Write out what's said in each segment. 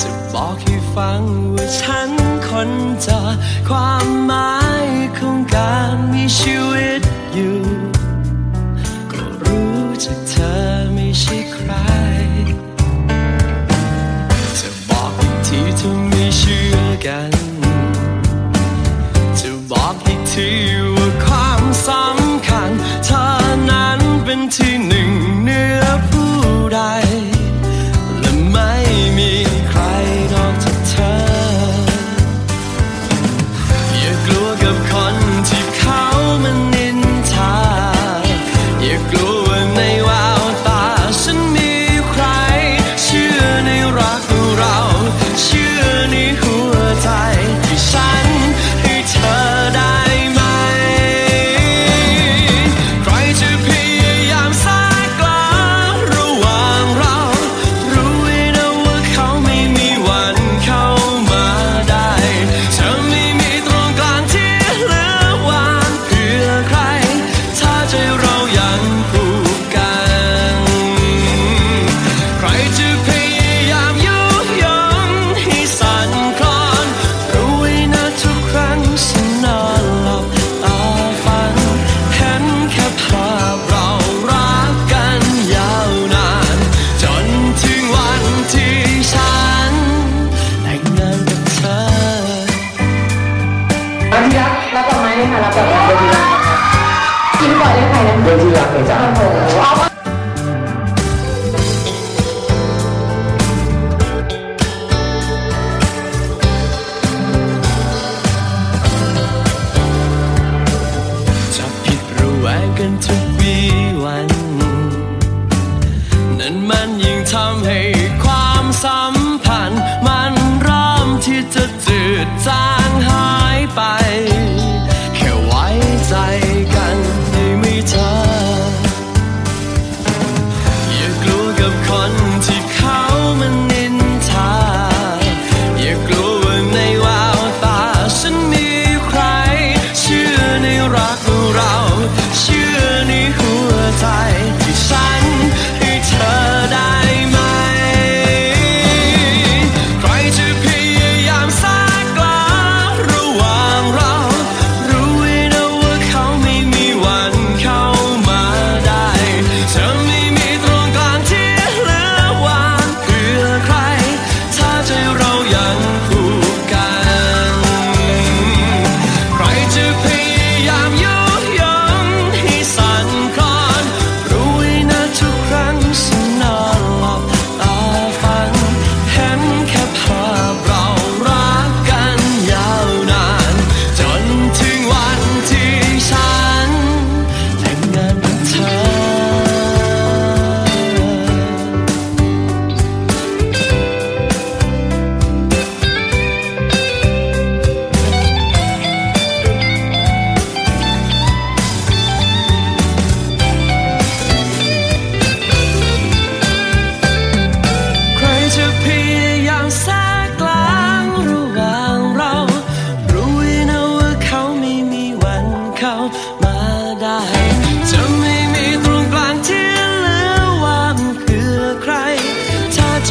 จะบอกให้ฟังว่าฉันคนจะความหมายของการมีชีวิตอยู่ ก็รู้จากเธอไม่ใช่ใคร จะบอกอีกทีเธอไม่เชื่อกัน จะบอกอีกทีว่าความสำคัญ เธอนั้นเป็นที่หนึ่งเนื้อ of bên chị làm người trả กันทุกวีวัน นั้นมันยิ่งทำให้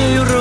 You're.